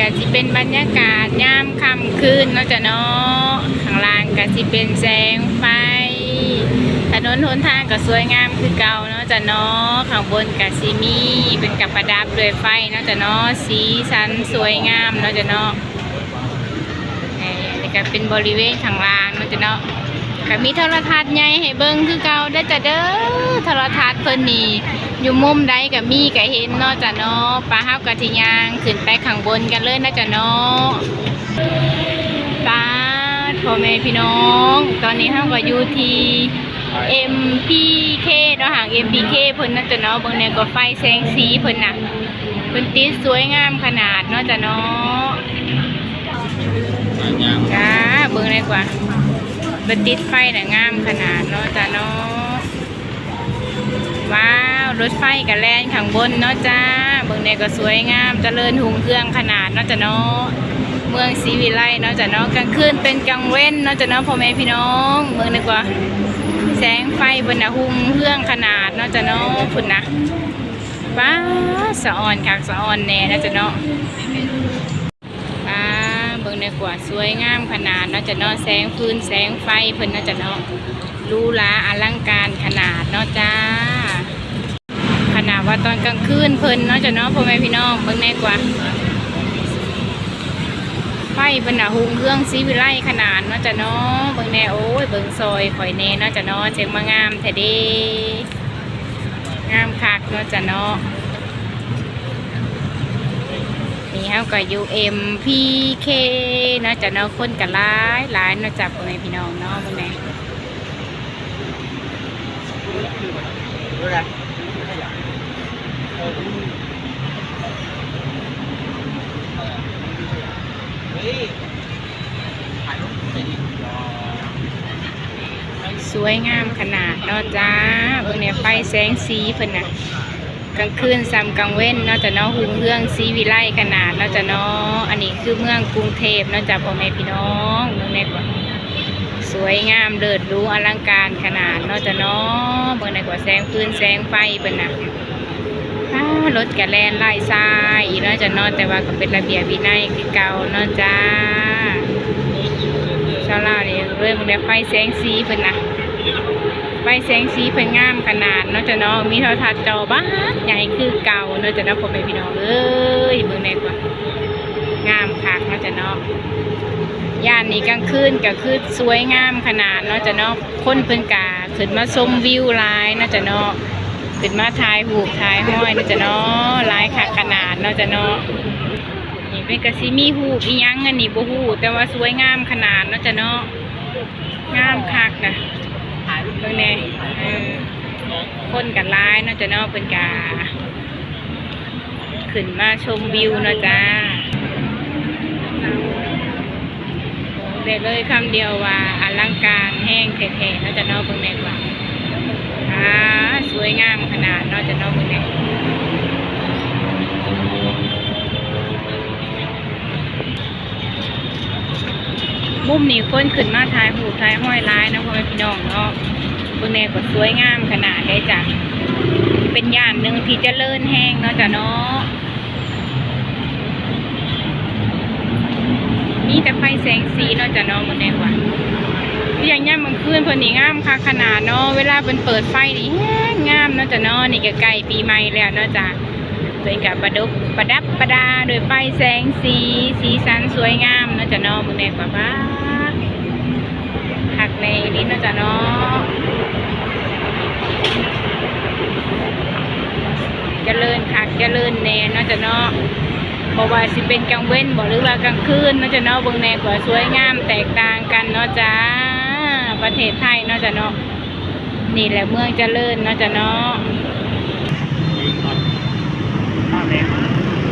ก็สิเป็นบรรยากาศยามค่ำคืนเนาะจ้ะเนาะข้างล่างก็สิเป็นแสงไฟถนนหนทางก็สวยงามคือเก่าเนาะจ้ะเนาะข้างบนก็สิมีเป็นกับประดับด้วยไฟเนาะจ้ะเนาะสีสันสวยงามเนาะจ้ะเนาะเนนี่ก็เป็นบริเวณข้างล่างเนาะจ้ะเนาะ ก็มีโทรทัศน์ใหญ่ให้เบิ่งคือเก่าได้จ้ะเด้อโทรทัศน์เพิ่นนี่อยู่มุมใดก็มีก็เห็นเนาะจ้ะเนาะปลาห้าวกะทิยางขึ้นไปข้างบนกันเลยนะจ้ะเนาะตาพ่อแม่พี่น้อง ตอนนี้ห้าวก็อยู่ที่ MPK เนาะห่าง MPK เพิ่นนะจ้ะเนาะเบิ่งแนวก็ไฟแสงสีเพิ่นน่ะเพิ่นติดสวยงามขนาดเนาะจ้ะเนาะจ้าเบิ่งเลยกว่า เพิ่นติดไฟน่ะงามขนาดเนาะจ้ะเนาะว้าว รถไฟกับแลนข้างบนเนาะจ้าเบิ่งเนี่ยก็สวยงามเจริญหุงเครื่องขนาดเนาะจ้ะเนาะเมืองศรีวิไลเนาะจ้ะเนาะกลางคืนเป็นกลางเว้นเนาะจ้ะเนาะพ่อแม่พี่น้อง เมืองดีกว่าแสงไฟบนนะหุงเครื่องขนาดเนาะจ้ะเนาะพุ่นะว้าสะออนคักสะออนแน่เนาะจ้ะเนาะว้าเบิ่งเนี่ย กว่าสวยงามขนาดเนาจะนาะแสงฟืนแสงไฟเพิ่นเนาจะนาะหรูหราอลังการขนาดเนาะจ้าขนาดว่าตอนกลางคืนเพิ่นเนาจะนาะพ่อแม่พี่น้องเบิ่งแน่กว่าไฟเป็นหนาหุงเครื่องซีวิไลขนาดเนาจะนาะเบิ่งแน่โอ้ยเบิ่งซอยข่อยแน่เนาจะนาะเชียงมางามแท้เด้งามคักเนาจะนาะ นี่เฮาก็อยู่ MPK เนาะจ้ะเนาะคนก็หลายหลายเนาะจ้ะพ่อแม่พี่น้องเนาะเบิ่งแน่สวยงามขนาดเนาะจ้าเบิ่งเนี่ยไฟแสงสีเพิ่นน่ะ กลางคืนซ้ำกลางเว้นนาะจ้ะเนาะหุงเรื่องสีวิไลขนาดนาะจ้ะเนาะอันนี้คือเมืองกรุงเทพนาะจ้ะพ่อแม่พี่น้องเมืองในกว่าสวยงามเลิศรู้อลังการขนาดนาะจ้ะเนาะเบิ่งในกว่าแสงฟืนแสงไฟเพิ่นนะรถกะแลนไล่ทรายอีนาะจ้ะเนาะแต่ว่าก็เป็นระเบียบวินัยคือเก่านาะจ้าชาวลาวนี่ยเรื่องในไฟแสงสีเพิ่นนะ ไฟแสงสีเพิ่นงามขนาดเนาะจ้ะเนาะมีโทรทัศน์จอบ้าใหญ่คือเก่าเนาะจ้ะเนาะพ่อแม่พี่น้องเอ้ยเบิ่งแน่กว่างามคักเนาะจ้ะเนาะย่านนี้กลางคืนก็คือสวยงามขนาดเนาะจ้ะเนาะคนเพิ่นกาขึ้นมาชมวิวหลายเนาะจ้ะเนาะขึ้นมาถ่ายรูปถ่ายห้อยเนาะจ้ะเนาะหลายคักขนาดเนาะจ้ะเนาะนี่เป็นกะสิมีรูปอียังอันนี้บ่ฮู้แต่ว่าสวยงามขนาดเนาะจ้ะเนาะงามคักนะ เบิ่งแน่คนกันร้ายเนาะจ้ะเนาะเป็นกาขึ้นมาชมวิวเนาะจ้าเด็ดเลยคำเดียวว่าอลังการแห้งแท้ๆเนาะจ้ะเนาะเบิ่งแน่กว่าอ่าสวยงามขนาดเนาะจ้ะเนาะเบิ่งแน่ มุมนี้คนขึ้นมาถ่ายหูปถ่ายห้อยร้ายนะพ่อแม่พี่น้องเนาะบนแนก็สวยงามขนาดได้จ้ะเป็นย่านหนึ่งที่เจะเลิ่นแห้งเนาะจ้ะเนาะนี่แต่ไฟแสงสีเนาะจ้ะเนาะบนแนว่าอย่างย่ามกลางคืนพิ่นนี่งามค่ะขนาดเนาะเวลาเพิ่นเปิดไฟนี่แห้งงามเนาะจ้ะเนาะนี่ก็ใกล้ปีใหม่แล้วเนาะจ้ะ เป็นกับประดับประดับประดาโดวยไฟแสงสี สีสันสวยงามนาะจ้ะเนาะบนแนกว่าบ้าคักในนี้เนาะจ้ะเนาะเจริญคักเจริญแน่นาะจ้ะเนาะบอกว่าสิเป็นกลางเว้นบอกหรือว่ากลางคืนนาะจ้ะเนาะเบิ่งแน่กว่าสวยงามแตกต่างกันเนาะจ้าประเทศไทยเนาะจ้ะเนาะนี่แหละเมืองเจริญเนาะจ้ะเนาะ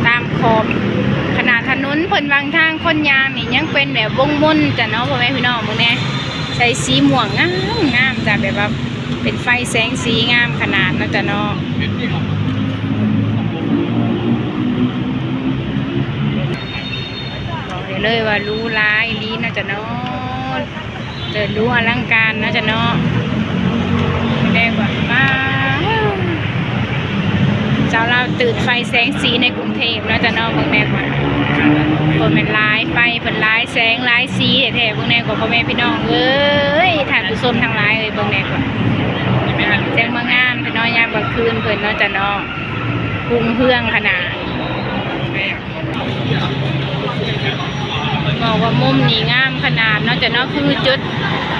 ตามขอบขนาดถนนเพิ่นวางทางคนยางนี่ยังเป็นแบบวงมุนจ้ะเนาะพ่อแม่พี่น้องมึงแน่ใส่สีม่วงงามงามจ้ะแบบว่าเป็นไฟแสงสีงามขนาดนาะจ้ะเนาะเลยว่ารู้ร้ายลีน่าจะเนาะเดินรู้อลังการน่าจะเนาะแดงกว่ามา เจ้าเราตื่นไฟแสงสีในกรุงเทพเนาจะนาะเบิ่งแน่กว่าคนเป็นลายไฟเป็นลายแสงลายสีแท้ๆเบิ่งแน่กว่าพ่อแม่พี่น้องเอ้ยท่านผู้ชมทั้งลายเอ้ยเบิ่งแน่กว่าแจ้งมางามพี่น้อยยามกลางคืนเพิ่นเนาะจะนาะกรุงเฮืองขนาดบอกว่ามุมนี้งามขนาดนาะจ้ะนาะคือจุด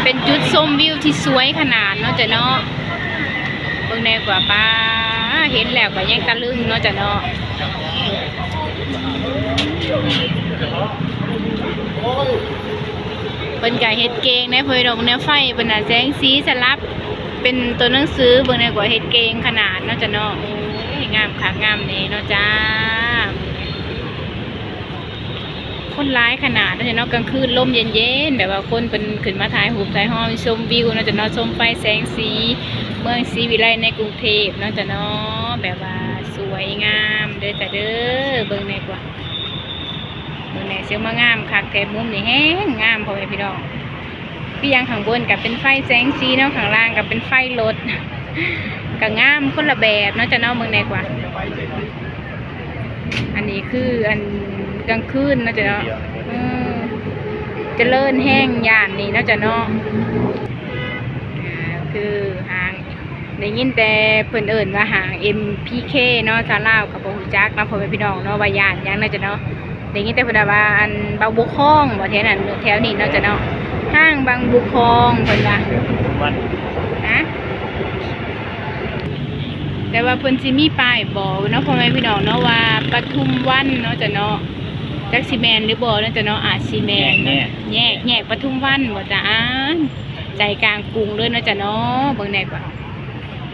เป็นจุดชมวิวที่สวยขนาดนาะจ้ะนาะเบิ่งแน่กว่าป้า เห็นแล้วก็ยังตะลึงเนาะจ้ะเนาะเป็นไก่เห็ดเกงในเพยดอกเนื้อไฟเป็นน่ะแสงสีสลับ เป็นตัวหนังสือเบิ่งในกว่าเห็ดเกงขนาดเนาะจ้ะเนาะโอ้ยงามคักงามนี่เนาะจ้า คนร้ายขนาดนาะจ้ะเนาะกลางคืนลมเย็นๆแบบว่าคนเป็นขึ้นมาถ่ายรูถ่ายห้องชมวิวนาะจ้ะเนาะชมไฟแสงสี เมืองศรีวิไลในกรุงเทพนาะจ้ะเนาะแบบว่าสวยงามเด้อจ้ะเด้อเบิ่งแหนกว่าเบิ่งแหนเสียงมางามคักแถมมุมนี่แฮงงามพอแม่พี่น้องพี่ยังข้างบนกับเป็นไฟแสงสีเนาะข้างล่างกับเป็นไฟรถก็งามคนละแบบเนาะจ้ะเนาะเบิ่งแหนกว่า อันนี้คืออัน กลางคืนเนาะจ้ะเนาะอืมเจริญแห้งย่านนี้เนาะจ้ะเนาะอ่าคือหางได้ยินแต่เพิ่นเอิ้นว่าหาง MPK เนาะชาวลาวกับบ่ฮู้จักเนาะพ่อแม่พี่น้องเนาะว่าย่านหยังเนาะจ้ะเนาะได้ยินแต่เพิ่นว่าอันบางบุคองบ่แถวนั้นแถวนี้เนาะจ้ะเนาะห้างบางบุคองเพิ่นว่าวันนะแต่ว่าเพิ่นสิมีป้ายบอกเนาะพ่อแม่พี่น้องเนาะว่าปทุมวันเนาะจ้ะเนาะ จักสิแม่นหรือบ่เนาะจ้ะเนาะอาจสิแม่นแน่แยกแยกปทุมวันบ่จ้ะอ่านใจกลางกรุงเลยเนาะจ้ะเนาะเบิ่งแน่กว่า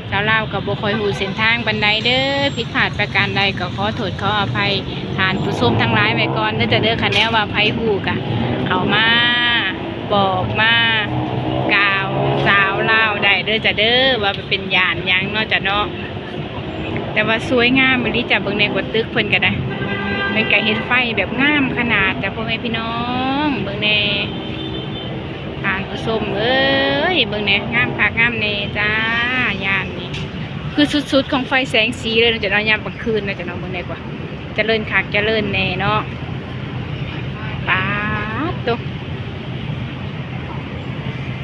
ชาวลาวก็บ่ค่อยฮู้เส้นทางบันไดเด้อผิดพลาดประการใดก็ขอโทษขออภัยทานผู้ชมทั้งหลายไว้ก่อนเด้อจ้ะเด้อคันแนวว่าไผฮู้ก็เข้ามาบอกมากล่าวสาวลาวได้เด้อจ้ะเด้อว่าเป็นย่านหยังเนาะจ้ะเนาะแต่ว่าสวยงามมื้อนี้จ้ะเบิ่งในกว่าตึกเพิ่นก็ได้ เป็นไก่เฮ็ดไฟแบบงามขนาดแต่พ่อแม่พี่น้องเบิ่งแน่ทานผู้ชมเอ้ยเบิ่งแน่งามคักงามแน่จ้าย่านนี่คือสุดๆของไฟแสงสีเลยนาะจะเนอนยามกลางคืนนาะจะเนอนเบิ่งแน่กว่าจะเจริญคักเจริญแน่เนาะป๊าดตก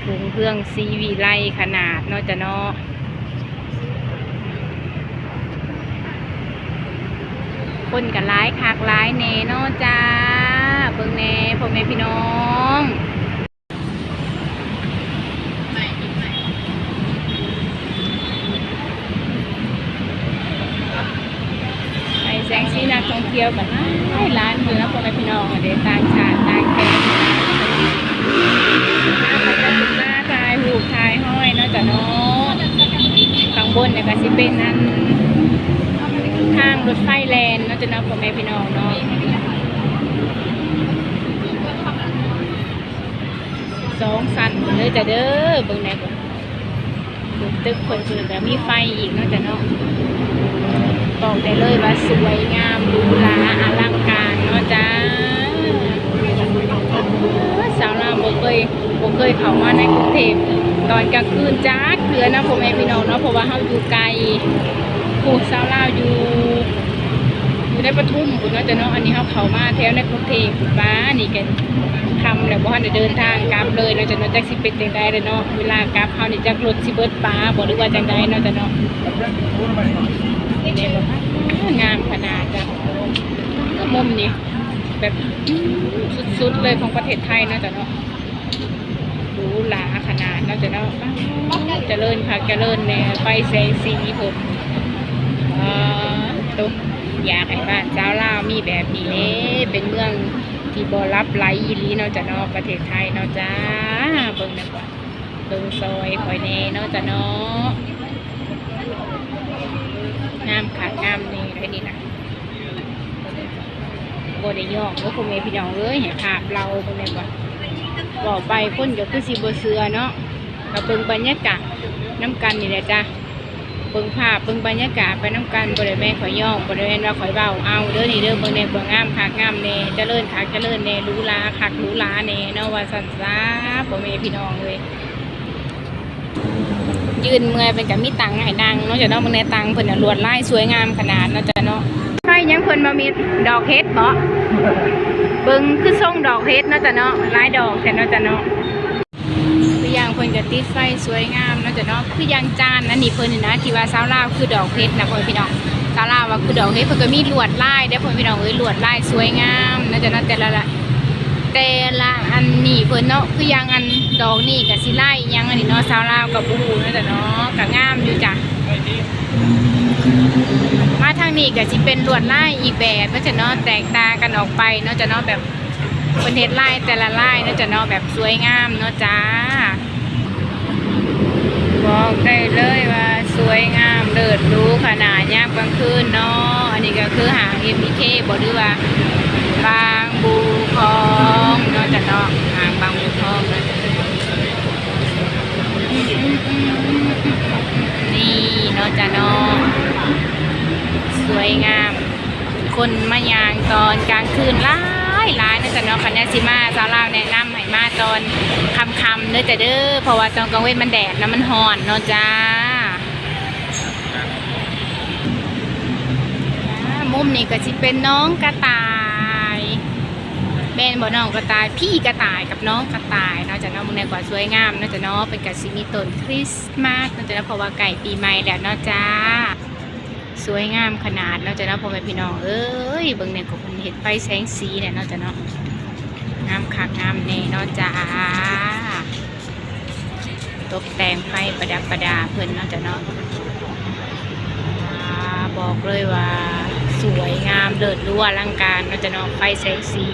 ถุงเครื่องซีวีไลขนาดเนาะจะเนาะ คนกับร้ายคักร้ายเนเนจ้าเบิ่งแน่พ่อแม่พี่น้องไปแสงสีนักท่องเที่ยวกันหลายล้านอยู่นะพ่อแม่พี่น้องเดี๋ยวต่างชาติต่างแดนมาไปกันมาถ่ายหูตายห้อยนาะจ้ะเนาะข้างบนเนี่ยก็สิเป็นอัน รถไฟแลนด์เนาะจะนับพ่อแม่พี่น้องเนาะสองสันเลยจะเด้อเบิ่งไหนก่อนตึกคนสุดแล้วมีไฟอีกนาะจะเนาะบอกได้เลยว่าสวยงามหรูหราอลังการเนาะจ้าสาวลาวบ่เคยบ่เคยเข้ามาในกรุงเทพตอนกลางคืนจ้าเคือนะพ่อแม่พี่น้องเนาะเพราะว่าเฮาอยู่ไกลผูกสาวลาวอยู่ อยู่ในปทุมปุ่นเนาะจะเนาะอันนี้เขาเขามาแถวในกรุงเทพบ้านี่กันคำแล้วบ่ทันเดินทางกลับเลยเนาะจะเนาะจักสิเป็นจังไดเลยเนาะเวลากลับเฮานี่จักรถสิเบิดป้าบ่หรือว่าจังไดเนาะจะเนาะนี่บ่คะงามขนาดจ้ะก็มุมนี่แบบสุดๆเลยของประเทศไทยเนาะจะเนาะรูหราขนาดเนาะจะเนาะเจริญค่ะเจริญแน่ไฟแสงสีเพิ่นอ่าตุ๊ก อยากให้บ้านเจ้าวลาวมีแบบนี้เน่เป็นเมืองที่บรับไหลอีหลีเนาะจ้ะเนาะประเทศไทยเนาะจ้าเบิ่งนะว่าเบิ่งซอยคอยแน่เนาะจ้ะเนาะงามขาดงามนี่ไรนี่นะบได้ย่องเด้อพ่อแม่พี่น้องเอ้ยให้ภาพเราเบิ่งได้ว่าบอกไปคนก็คือสิบ่เชื่อเนาะก็เบิ่งบรรยากาศน้ำกันนี่แหละจ้ะ เบิ่งภาพเบิ่งบรรยากาศไปน้ำกันบริเวณข่อยย่องบริเวณว่าข่อยเบาเอาเด้อนี่เด้อเบิ่งในเบิ่งงามคักงามแน่เจริญคักเจริญแน่รูหราคักรูหราแน่เนาะว่าสันซาบ่แม่พี่น้องเลยยืนเมื่อยเป็นกับมีตังค์ให้นางเนาะจ้ะเนาะมึงในตังเพิ่นน่ะลวดลายสวยงามขนาดเนาะจ้ะเนาะใช่ยังเพิ่นมามีดอกเฮ็ดบ่เบิ่งคือทรงดอกเฮ็ดเนาะจ้ะเนาะลายดอกแต่เนาะจ้ะเนาะคืออย่างเพิ่นจะติดไฟสวยงามนาะจ้ะเนาะคือย่างจานอันนี้เพิ่นนี่นะที่ว่าสาวลาวคือดอกเฮ็ดนะพ่อพี่น้องสาวลาวว่าคือดอกเฮ็ดเพิ่นก็มีลวดลายเด้อพ่อพี่น้องเอ้ยลวดลายสวยงามนาะจ้ะเนาะแต่ละละแต่ละอันนี่เพิ่นเนาะคือยังอันดอกนี่กับสิไล่ยังอันนี้เนาะสาวลาวกับบูฮูนาะแต่เนาะกับงามอยู่จ้ะมาทางนี้ก็สิเป็นลวดลายอีกแบบนาะจะเนาะแตกตากันออกไปเนาะจะเนาะแบบเพิ่นเฮ็ดลายแต่ละลายเนาะจะเนาะแบบสวยงามเนาะจ้า บอกได้เลยว่าสวยงามเลิศรู้ขนาดยามกลางคืนเนาะอันนี้ก็คือหาง MBK บ่หรือว่าบางบูทองเนาะจะเนาะหางบางบูทองนะนี่เนาะจะเนาะสวยงาม คนมายางตอนกลางคืนหลา ยหลายเนาะจะเนาะคันยาซิมาสาวลาวแนะนำให้มาตอนค่ำๆเด้อจ้ะเด้อเพราะว่าตอนกลางเว้นมันแดดนะมันร้อนเนาะจ้าจ้ามุมนี้ก็สิเป็นน้องกระต่ายแม่นบ่น้องกระต่ายพี่กระต่ายกับน้องกระต่ายเนาะจะเนาะมึงในกว่าสวยงามเนาะจะเนาะเป็นกับซิมีต้นคริสต์มาสเนาะจะเนาะเพราะว่าไก่ปีใหม่แล้วเนาะจ้า สวยงามขนาดเนาะจะเนาะพ่อแม่พี่น้องเอ้ยเบิ่งในกับคนเห็ดไฟแสงสีเนี่ยเนาะจะเนาะงามคักงามแน่เนาะจ้าตกแต่งไฟประดับประดาเพิ่นเนาะจะเนาะบอกเลยว่าสวยงามเลิศหรู้อลังการเนาะจะเนาะไฟแสงสี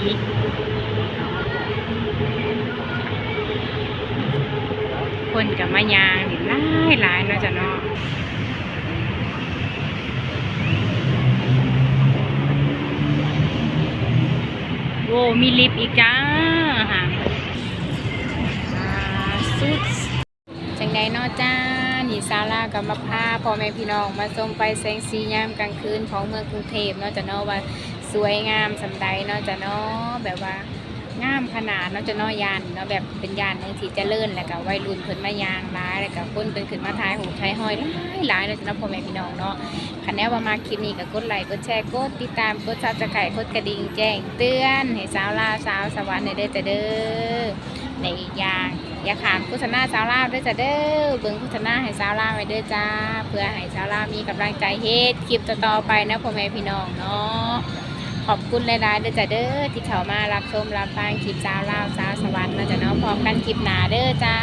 คนกับมายางนี่หลายหลายเนาะจ้ะเนาะ มีลิฟต์อีกจ้าหางอ่าสุดจังใดเนาะจ้านี่ซาลากับมาพาพ่อแม่พี่น้องมาชมไปแสงสียามกลางคืนของเมืองกรุงเทพเนาะจ้ะเนาะว่าสวยงามสำใดเนาะจ้ะเนาะแบบว่า งามขนาดเนาะจะน้อยยานเนาะแบบเป็นยานหนึงที่เจะเลื่อนแล้วก็วัยรุ่นเพิ่นมายางร้ายแล้วก็คนเป็นขึ้นมาทายหูทายห้อยหลายหลายเนาะจะนาะพ่อแม่พี่น้องเนาะคันแนวว่ามาคลิปนี้ก็กดไลค์กดแชร์กดติดตามกดซับสไครต์กดกระดิ่งแจ้งเตือนให้สาวลาวสาวสวรรค์ในเด้อจะเด้อในยางอย่าขามโฆษณาสาวลาวเด้อจ้ะเด้อเบิ่งโฆษณาให้สาวลาวไว้เด้อจ้าเพื่อให้สาวลาวมีกำลังใจเฮ็ดคลิปต่อๆไปนะพ่อแม่พี่น้องเนาะ ขอบคุณหลายๆเด้อจ้ะเด้อที่เข้ามารับชมรับฟังคลิปสาวลาวสาวสวรรค์นะจ๊ะเนาะพร้อมกันคลิปหนาเด้อจ้า